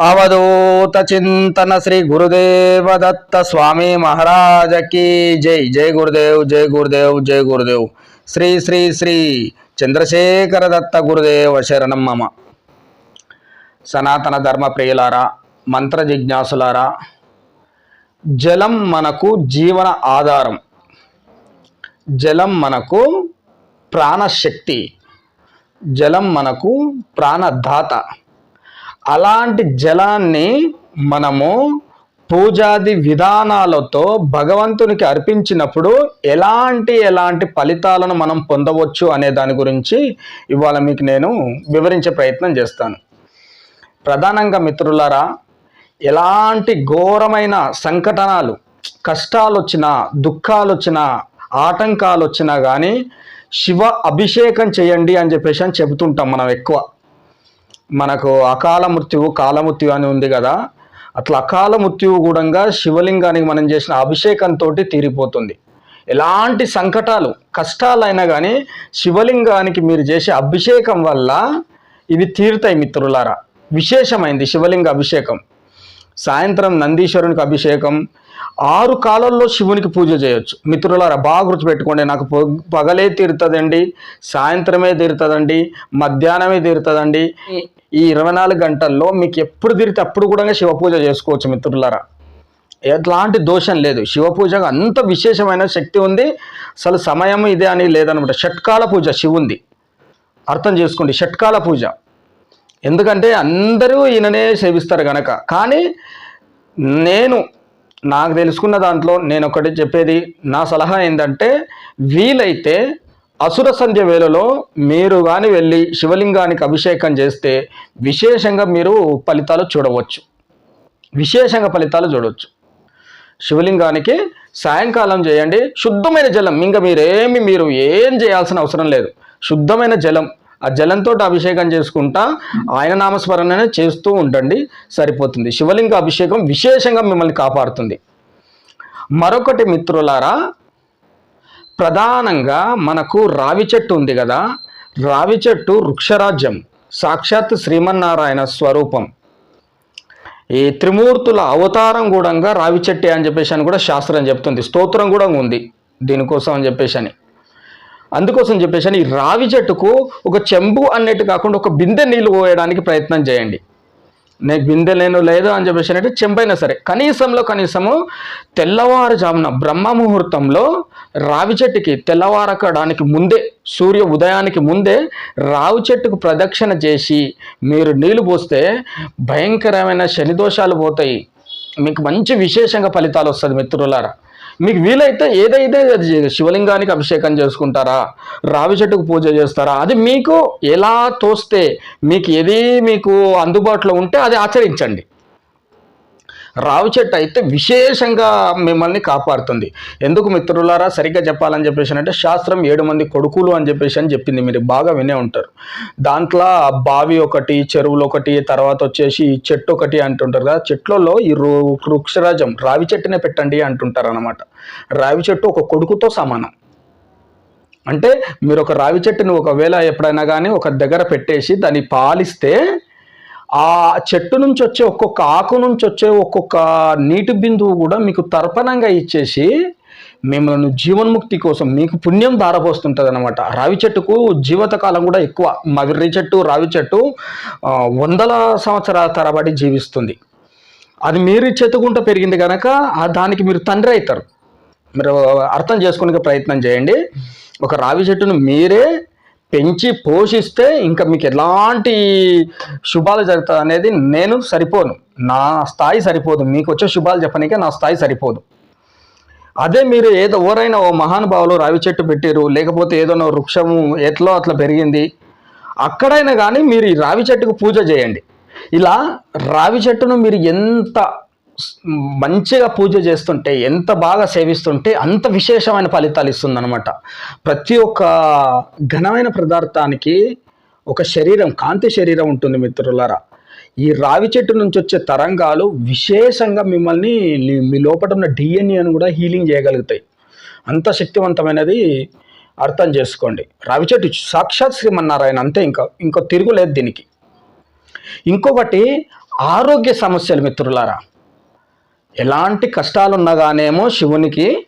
అవధూత చింతన శ్రీ గురుదేవ దత్త స్వామి మహారాజకి జై. జై గురుదేవ్ జై గురుదేవ్ జై గురుదేవ్. శ్రీ శ్రీ శ్రీ చంద్రశేఖర దత్త గురుదేవ శరణం మమ. సనాతన ధర్మ ప్రియులారా మంత్ర జిజ్ఞాసులారా జలం మనకు జీవన ఆధారం. జలం మనకు ప్రాణశక్తి. జలం మనకు ప్రాణదాత. అలాంటి జలాన్ని మనము పూజాది విధానాలతో భగవంతునికి అర్పించినప్పుడు ఎలాంటి ఎలాంటి ఫలితాలను మనం పొందవచ్చు అనే దాని గురించి ఇవాళ మీకు నేను వివరించే ప్రయత్నం చేస్తాను. ప్రధానంగా మిత్రులారా ఎలాంటి ఘోరమైన సంకటనాలు కష్టాలు వచ్చినా దుఃఖాలు వచ్చినా ఆటంకాలు వచ్చినా కానీ శివ అభిషేకం చేయండి అని చెప్పేసి అని చెబుతుంటాం మనం ఎక్కువ. మనకు అకాల మృత్యువు కాలమృత్యు అని ఉంది కదా అట్లా అకాల మృత్యువు కూడా శివలింగానికి మనం చేసిన అభిషేకంతో తీరిపోతుంది. ఎలాంటి సంకటాలు కష్టాలైనా కానీ శివలింగానికి మీరు చేసే అభిషేకం వల్ల ఇవి తీరుతాయి మిత్రులారా. విశేషమైంది శివలింగ అభిషేకం. సాయంత్రం నందీశ్వరునికి అభిషేకం ఆరు కాలాల్లో శివునికి పూజ చేయొచ్చు. మిత్రులారా బాగా గుర్తుపెట్టుకోండి నాకు పగలే తీరుతుందండి సాయంత్రమే తీరుతుందండి మధ్యాహ్నమే తీరుతుందండి. ఈ- ఇరవై నాలుగు గంటల్లో మీకు ఎప్పుడు తిరిగితే అప్పుడు కూడా శివ పూజ చేసుకోవచ్చు మిత్రులారా. ఎట్లాంటి దోషం లేదు. శివ పూజకు అంత విశేషమైన శక్తి ఉంది. అసలు సమయం ఇదే అని లేదనమాట. షట్కాల పూజ శివుంది. అర్థం చేసుకోండి షట్కాల పూజ. ఎందుకంటే అందరూ ఈయననే సేవిస్తారు గనక. కానీ నేను నాకు తెలుసుకున్న దాంట్లో నేను ఒకటి చెప్పేది నా సలహా ఏంటంటే వీలైతే అసుర సంధ్య వేళలో మీరు కానీ వెళ్ళి శివలింగానికి అభిషేకం చేస్తే విశేషంగా మీరు ఫలితాలు చూడవచ్చు. విశేషంగా ఫలితాలు చూడవచ్చు. శివలింగానికి సాయంకాలం చేయండి. శుద్ధమైన జలం. ఇంకా మీరేమి మీరు ఏం చేయాల్సిన అవసరం లేదు. శుద్ధమైన జలం. ఆ జలంతో అభిషేకం చేసుకుంటా ఆయన నామస్మరణనే చేస్తూ ఉండండి. సరిపోతుంది. శివలింగ అభిషేకం విశేషంగా మిమ్మల్ని కాపాడుతుంది. మరొకటి మిత్రులారా ప్రధానంగా మనకు రావి చెట్టు ఉంది కదా. రావి చెట్టు వృక్షరాజ్యం సాక్షాత్ శ్రీమన్నారాయణ స్వరూపం. ఈ త్రిమూర్తుల అవతారం కూడా రావి చెట్టు అని చెప్పేసి అని కూడా శాస్త్రం చెప్తుంది. స్తోత్రం కూడా ఉంది దీనికోసం అని చెప్పేసి అని. అందుకోసం చెప్పేసి అని ఈ రావి చెట్టుకు ఒక చెంబు అన్నట్టు కాకుండా ఒక బిందె నీళ్ళు పోయడానికి ప్రయత్నం చేయండి. నేను బిందె లేను లేదు అని చెప్పేసి అంటే చెంపైనా సరే. కనీసంలో కనీసము తెల్లవారుజామున బ్రహ్మ ముహూర్తంలో రావి చెట్టుకి తెల్లవారకడానికి ముందే సూర్య ఉదయానికి ముందే రావి చెట్టుకు ప్రదక్షిణ చేసి మీరు నీళ్ళు పోస్తే భయంకరమైన శని దోషాలు పోతాయి. మీకు మంచి విశేషంగా ఫలితాలు వస్తుంది మిత్రులారా. మీకు వీలైతే ఏదైతే అది శివలింగానికి అభిషేకం చేసుకుంటారా రావి చెట్టుకు పూజ చేస్తారా అది మీకు ఎలా తోస్తే మీకు ఏది మీకు అందుబాటులో ఉంటే అది ఆచరించండి. రావి చెట్టు అయితే విశేషంగా మిమ్మల్ని కాపాడుతుంది. ఎందుకు మిత్రులారా? సరిగ్గా చెప్పాలని చెప్పేసి అంటే శాస్త్రం ఏడు మంది కొడుకులు అని చెప్పేసి అని చెప్పింది. మీరు బాగా వినే ఉంటారు. దాంట్లో బావి ఒకటి చెరువులు ఒకటి తర్వాత వచ్చేసి చెట్టు ఒకటి అంటుంటారు కదా. చెట్లలో ఈ వృక్షరాజం రావి చెట్టునే పెట్టండి అంటుంటారు అనమాట రావి చెట్టు ఒక కొడుకుతో సమానం. అంటే మీరు ఒక రావి చెట్టుని ఒకవేళ ఎప్పుడైనా కానీ ఒక దగ్గర పెట్టేసి దాన్ని పాలిస్తే ఆ చెట్టు నుంచి వచ్చే ఒక్కొక్క ఆకు నుంచి వచ్చే ఒక్కొక్క నీటి బిందువు కూడా మీకు తర్పణంగా ఇచ్చేసి మిమ్మల్ని జీవన్ముక్తి కోసం మీకు పుణ్యం దారపోస్తుంటుంది అనమాట రావి చెట్టుకు జీవితకాలం కూడా ఎక్కువ. మవిర్రి చెట్టు రావి చెట్టు వందల సంవత్సరాల తరబడి జీవిస్తుంది. అది మీరు చెతుకుంటూ పెరిగింది కనుక దానికి మీరు తండ్రి అవుతారు. మీరు అర్థం చేసుకునే ప్రయత్నం చేయండి. ఒక రావి చెట్టును మీరే పెంచి పోషిస్తే ఇంకా మీకు ఎలాంటి శుభాలు జరుగుతుంది అనేది నేను సరిపోను. నా స్థాయి సరిపోదు. మీకు వచ్చే శుభాలు చెప్పనికే నా స్థాయి సరిపోదు. అదే మీరు ఏదో ఎవరైనా ఓ మహానుభావులు రావి చెట్టు పెట్టారు లేకపోతే ఏదైనా వృక్షము ఎట్లో అట్లా పెరిగింది అక్కడైనా కానీ మీరు ఈ రావి చెట్టుకు పూజ చేయండి. ఇలా రావి చెట్టును మీరు ఎంత మంచిగా పూజ చేస్తుంటే ఎంత బాగా సేవిస్తుంటే అంత విశేషమైన ఫలితాలు ఇస్తుందన్నమాట. ప్రతి ఒక్క ఘనమైన పదార్థానికి ఒక శరీరం కాంతి శరీరం ఉంటుంది మిత్రులారా. ఈ రావి చెట్టు నుంచి వచ్చే తరంగాలు విశేషంగా మిమ్మల్ని మీ లోపల ఉన్న డిఎన్ఏను కూడా హీలింగ్ చేయగలుగుతాయి. అంత శక్తివంతమైనది అర్థం చేసుకోండి. రావి చెట్టు సాక్షాత్ శ్రీమన్నారాయణ అంతే ఇంకా ఇంకో తిరుగులేదు దీనికి. ఇంకొకటి ఆరోగ్య సమస్యలు మిత్రులారా. ఎలాంటి కష్టాలున్నా కానేమో శివునికి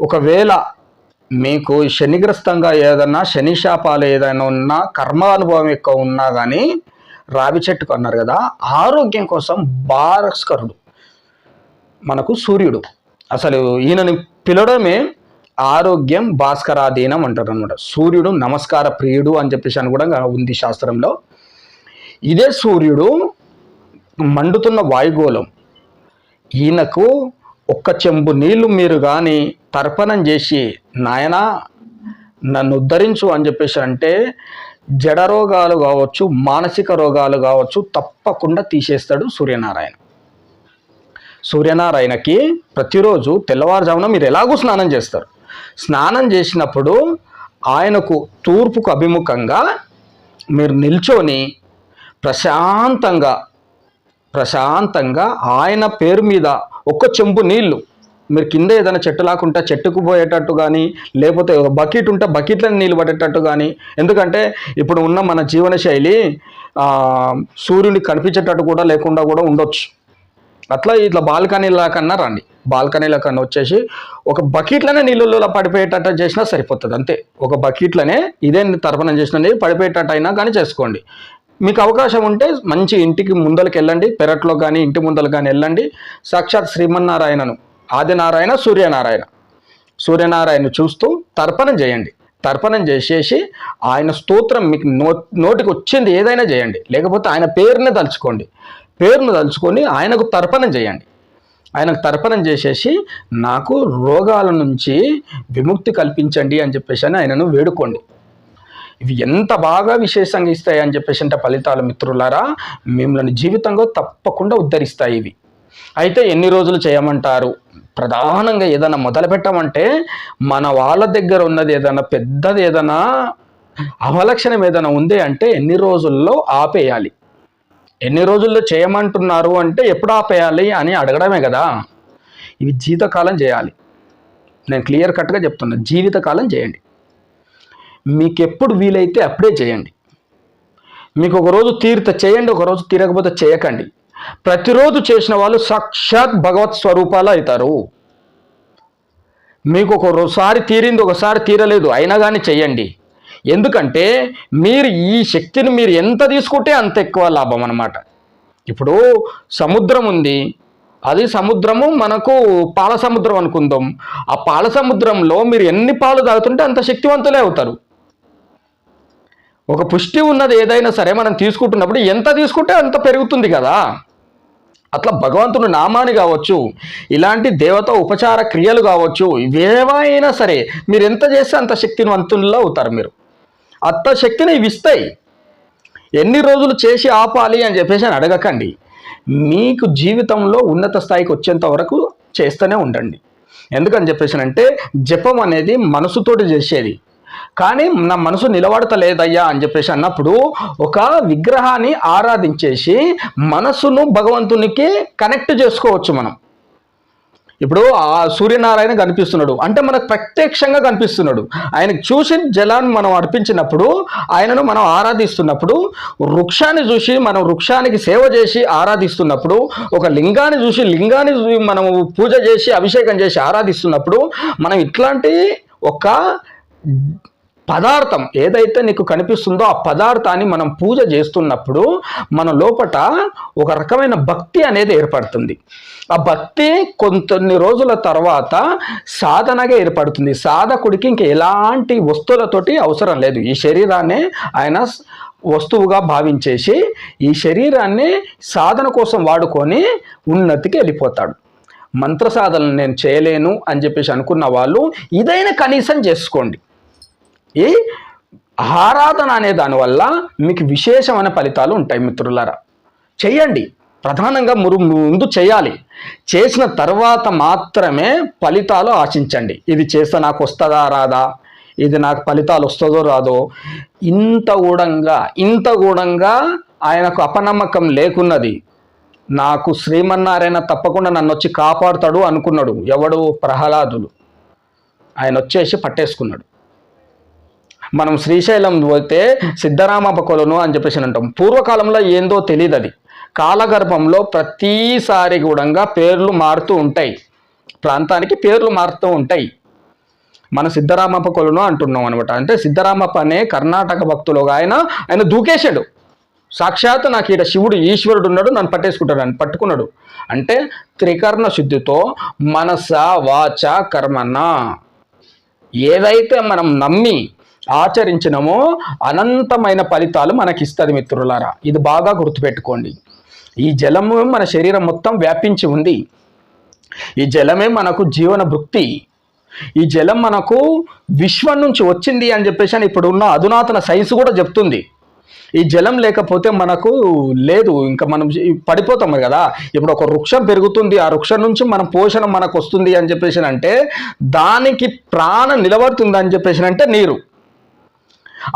ఒకవేళ మీకు శనిగ్రస్తంగా ఏదన్నా శనిశాపాలు ఏదైనా ఉన్నా కర్మ అనుభవం ఎక్కువ ఉన్నా కానీ రావి చెట్టుకు అన్నారు కదా ఆరోగ్యం కోసం భాస్కరుడు మనకు సూర్యుడు. అసలు ఈయనని పిలవడమే ఆరోగ్యం భాస్కరాధీనం అంటారు అనమాట సూర్యుడు నమస్కార ప్రియుడు అని చెప్పేసి అని కూడా ఉంది శాస్త్రంలో. ఇదే సూర్యుడు మండుతున్న వాయుగోళం. ఈయనకు ఒక్క చెంబు నీళ్ళు మీరు కానీ తర్పణం చేసి నాయనా నన్ను ఉద్ధరించు అని చెప్పేసి అంటే జడ రోగాలు కావచ్చు మానసిక రోగాలు కావచ్చు తప్పకుండా తీసేస్తాడు సూర్యనారాయణ. సూర్యనారాయణకి ప్రతిరోజు తెల్లవారుజామున మీరు ఎలాగూ స్నానం చేస్తారు. స్నానం చేసినప్పుడు ఆయనకు తూర్పుకు అభిముఖంగా మీరు నిల్చొని ప్రశాంతంగా ప్రశాంతంగా ఆయన పేరు మీద ఒక్క చెంబు నీళ్ళు. మీరు కింద ఏదైనా చెట్టు లాకుంటే చెట్టుకు పోయేటట్టు కానీ లేకపోతే బకెట్ ఉంటే బకెట్లను నీళ్ళు పడేటట్టు కానీ ఎందుకంటే ఇప్పుడు ఉన్న మన జీవన శైలి సూర్యుని కనిపించేటట్టు కూడా లేకుండా కూడా ఉండొచ్చు. అట్లా ఇట్లా బాల్కనీల కన్నా రండి. బాల్కనీల కన్నా వచ్చేసి ఒక బకెట్లనే నీళ్ళలో పడిపోయేటట్టు చేసినా సరిపోతుంది అంతే. ఒక బకెట్లనే ఇదే తర్పణం చేసిన పడిపోయేటట్టు అయినా కానీ చేసుకోండి. మీకు అవకాశం ఉంటే మంచి ఇంటికి ముందలకి వెళ్ళండి పెరట్లో కానీ ఇంటి ముందలు కానీ వెళ్ళండి. సాక్షాత్ శ్రీమన్నారాయణను ఆదినారాయణ సూర్యనారాయణ. సూర్యనారాయణ చూస్తూ తర్పణం చేయండి. తర్పణం చేసేసి ఆయన స్తోత్రం మీకు నో నోటికి వచ్చింది ఏదైనా చేయండి. లేకపోతే ఆయన పేరుని తలుచుకోండి. పేరును తలుచుకొని ఆయనకు తర్పణం చేయండి. ఆయనకు తర్పణం చేసేసి నాకు రోగాల నుంచి విముక్తి కల్పించండి అని చెప్పేసి అని ఆయనను వేడుకోండి. ఇవి ఎంత బాగా విశేషంగా ఇస్తాయి అని చెప్పేసి అంటే ఫలితాలు మిత్రులారా మిమ్మల్ని జీవితంలో తప్పకుండా ఉద్ధరిస్తాయి ఇవి. అయితే ఎన్ని రోజులు చేయమంటారు? ప్రధానంగా ఏదైనా మొదలు పెట్టమంటే మన వాళ్ళ దగ్గర ఉన్నది ఏదైనా పెద్దది ఏదైనా అవలక్షణం ఏదైనా ఉంది అంటే ఎన్ని రోజుల్లో ఆపేయాలి. ఎన్ని రోజుల్లో చేయమంటున్నారు అంటే ఎప్పుడు ఆపేయాలి అని అడగడమే కదా. ఇవి జీవితకాలం చేయాలి. నేను క్లియర్ కట్గా చెప్తున్నా జీవితకాలం చేయండి. మీకు ఎప్పుడు వీలైతే అప్పుడే చేయండి. మీకు ఒకరోజు రోజు చేయండి ఒకరోజు తీరకపోతే చేయకండి. ప్రతిరోజు చేసిన వాళ్ళు సాక్షాత్ భగవత్ స్వరూపాలు అవుతారు. మీకు ఒకసారి తీరింది ఒకసారి తీరలేదు అయినా కానీ చెయ్యండి ఎందుకంటే మీరు ఈ శక్తిని మీరు ఎంత తీసుకుంటే అంత ఎక్కువ లాభం అన్నమాట. ఇప్పుడు సముద్రం ఉంది. అది సముద్రము మనకు పాల సముద్రం అనుకుందాం. ఆ పాల సముద్రంలో మీరు ఎన్ని పాలు తాగుతుంటే అంత శక్తివంతులే అవుతారు. ఒక పుష్టి ఉన్నది ఏదైనా సరే మనం తీసుకుంటున్నప్పుడు ఎంత తీసుకుంటే అంత పెరుగుతుంది కదా. అట్లా భగవంతుని నామాని కావచ్చు ఇలాంటి దేవత ఉపచార క్రియలు కావచ్చు ఇవేవైనా సరే మీరు ఎంత చేస్తే అంత శక్తివంతుల్లో అవుతారు మీరు. అంత శక్తిని ఇవి ఇస్తాయి. ఎన్ని రోజులు చేసి ఆపాలి అని చెప్పేసి అని అడగకండి. మీకు జీవితంలో ఉన్నత స్థాయికి వచ్చేంత వరకు చేస్తూనే ఉండండి. ఎందుకని చెప్పేసి అంటే జపం అనేది మనసుతోటి చేసేది. కానీ నా మనసు నిలబడతలేదయ్యా అని చెప్పేసి అన్నప్పుడు ఒక విగ్రహాన్ని ఆరాధించేసి మనసును భగవంతునికి కనెక్ట్ చేసుకోవచ్చు మనం. ఇప్పుడు ఆ సూర్యనారాయణ కనిపిస్తున్నాడు. అంటే మనకు ప్రత్యక్షంగా కనిపిస్తున్నాడు. ఆయనకు చూసి జలాన్ని మనం అర్పించినప్పుడు ఆయనను మనం ఆరాధిస్తున్నప్పుడు వృక్షాన్ని చూసి మనం వృక్షానికి సేవ చేసి ఆరాధిస్తున్నప్పుడు ఒక లింగాన్ని చూసి లింగాన్ని మనము మనం పూజ చేసి అభిషేకం చేసి ఆరాధిస్తున్నప్పుడు మనం ఇట్లాంటి ఒక పదార్థం ఏదైతే నీకు కనిపిస్తుందో ఆ పదార్థాన్ని మనం పూజ చేస్తున్నప్పుడు మన లోపట ఒక రకమైన భక్తి అనేది ఏర్పడుతుంది. ఆ భక్తి కొన్ని రోజుల తర్వాత సాధనగా ఏర్పడుతుంది. సాధకుడికి ఇంక ఎలాంటి వస్తువులతోటి అవసరం లేదు. ఈ శరీరాన్ని ఆయన వస్తువుగా భావించేసి ఈ శరీరాన్ని సాధన కోసం వాడుకొని ఉన్నతికి వెళ్ళిపోతాడు. మంత్ర సాధన నేను చేయలేను అని చెప్పేసి అనుకున్న వాళ్ళు ఇదైనా కనీసం చేసుకోండి. ఈ ఆరాధన అనే దానివల్ల మీకు విశేషమైన ఫలితాలు ఉంటాయి మిత్రులారా. చేయండి. ప్రధానంగా మురు ముందు చేయాలి. చేసిన తర్వాత మాత్రమే ఫలితాలు ఆశించండి. ఇది చేస్తే నాకు వస్తుందా రాదా? ఇది నాకు ఫలితాలు వస్తుందో రాదో? ఇంత గూఢంగా ఇంత గూఢంగా ఆయనకు అపనమ్మకం లేకున్నది. నాకు శ్రీమన్నారాయణ తప్పకుండా నన్ను వచ్చి కాపాడుతాడు అనుకున్నాడు ఎవడు? ప్రహ్లాదులు. ఆయన వచ్చేసి పట్టేసుకున్నాడు. మనం శ్రీశైలం పోతే సిద్ధరామ కొలను అని చెప్పేసి అంటాం. పూర్వకాలంలో ఏందో తెలియదు అది కాలగర్భంలో ప్రతిసారి కూడా పేర్లు మారుతూ ఉంటాయి. ప్రాంతానికి పేర్లు మారుతూ ఉంటాయి. మన సిద్ధరామప్ప కొలను అంటున్నాం అనమాట అంటే సిద్ధరామప్ప అనే కర్ణాటక భక్తులు ఆయన ఆయన దూకేశాడు. సాక్షాత్ నాకు ఈడ శివుడు ఈశ్వరుడు ఉన్నాడు నన్ను పట్టేసుకుంటాడు అని పట్టుకున్నాడు. అంటే త్రికర్ణ శుద్ధితో మనస వాచ కర్మన ఏదైతే మనం నమ్మి ఆచరించినమో అనంతమైన ఫలితాలు మనకి ఇస్తుంది మిత్రులారా. ఇది బాగా గుర్తుపెట్టుకోండి. ఈ జలము మన శరీరం మొత్తం వ్యాపించి ఉంది. ఈ జలమే మనకు జీవన భృక్తి ఈ జలం మనకు విశ్వం నుంచి వచ్చింది అని చెప్పేసి అని ఇప్పుడు ఉన్న అధునాతన సైన్స్ కూడా చెప్తుంది. ఈ జలం లేకపోతే మనకు లేదు. ఇంకా మనం పడిపోతాం కదా. ఇప్పుడు ఒక వృక్షం పెరుగుతుంది. ఆ వృక్షం నుంచి మనం పోషణ మనకు వస్తుంది అని చెప్పేసి అంటే దానికి ప్రాణం నిలబడుతుంది అని చెప్పేసి అంటే నీరు.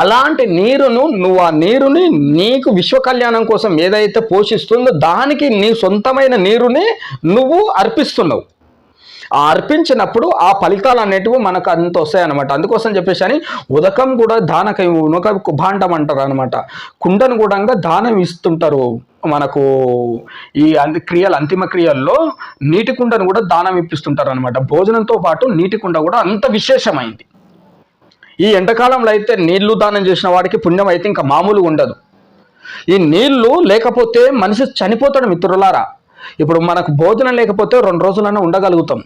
అలాంటి నీరును నువ్వు ఆ నీరుని నీకు విశ్వ కళ్యాణం కోసం ఏదైతే పోషిస్తుందో దానికి నీ సొంతమైన నీరుని నువ్వు అర్పిస్తున్నావు. ఆ అర్పించినప్పుడు ఆ ఫలితాలు అనేటివి మనకు అంత వస్తాయన్నమాట అందుకోసం చెప్పేసి అని ఉదకం కూడా దానక ఉనక భాండం అంటారు అనమాట కుండను కూడా దానం ఇస్తుంటారు మనకు ఈ క్రియలు అంతిమ క్రియల్లో నీటి కుండను కూడా దానం ఇప్పిస్తుంటారు అనమాట భోజనంతో పాటు నీటి కుండ కూడా అంత విశేషమైంది. ఈ ఎండాకాలంలో అయితే నీళ్ళు దానం చేసిన వాడికి పుణ్యం అయితే ఇంకా మామూలుగా ఉండదు. ఈ నీళ్ళు లేకపోతే మనిషి చనిపోతాడు మిత్రులారా. ఇప్పుడు మనకు భోజనం లేకపోతే రెండు రోజులైనా ఉండగలుగుతాం.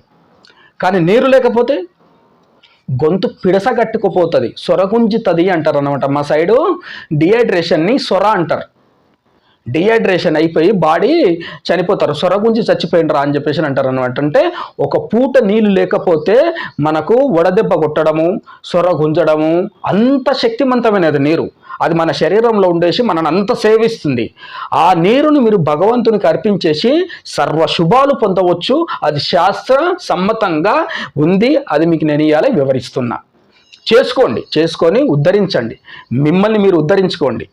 కానీ నీరు లేకపోతే గొంతు పిడసగట్టుకుపోతుంది సొరగుంజుతుంది అంటారు అనమాట మా సైడు డిహైడ్రేషన్ని సొర అంటారు. డిహైడ్రేషన్ అయిపోయి బాడీ చనిపోతారు. సొరగుంచి చచ్చిపోయినరా అని చెప్పేసి అంటారు అనమాట అంటే ఒక పూట నీళ్ళు లేకపోతే మనకు వడదెబ్బ కొట్టడము సొర గుంజడము అంత శక్తివంతమైనది నీరు. అది మన శరీరంలో ఉండేసి మనని అంత సేవిస్తుంది. ఆ నీరుని మీరు భగవంతునికి అర్పించేసి సర్వ శుభాలు పొందవచ్చు. అది శాస్త్ర సమ్మతంగా ఉంది. అది మీకు నేను ఇవ్వాలి వివరిస్తున్నా. చేసుకోండి చేసుకొని ఉద్ధరించండి. మిమ్మల్ని మీరు ఉద్ధరించుకోండి.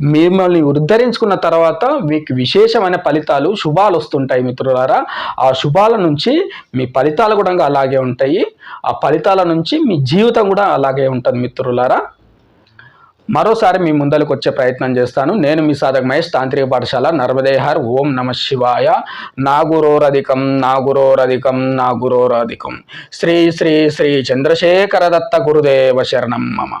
మిమ్మల్ని ఉద్ధరించుకున్న తర్వాత మీకు విశేషమైన ఫలితాలు శుభాలు వస్తుంటాయి మిత్రులారా. ఆ శుభాల నుంచి మీ ఫలితాలు కూడా అలాగే ఉంటాయి. ఆ ఫలితాల నుంచి మీ జీవితం కూడా అలాగే ఉంటుంది మిత్రులారా. మరోసారి మీ ముందరకు వచ్చే ప్రయత్నం చేస్తాను. నేను మీ సాధక మహేష్ తాంత్రిక పాఠశాల నర్మదేహర్. ఓం నమ శివాయ. నాగురోరధికం నాగురోరధికం నాగురోరధికం. శ్రీ శ్రీ శ్రీ చంద్రశేఖర దత్త గురుదేవ శరణం మమ.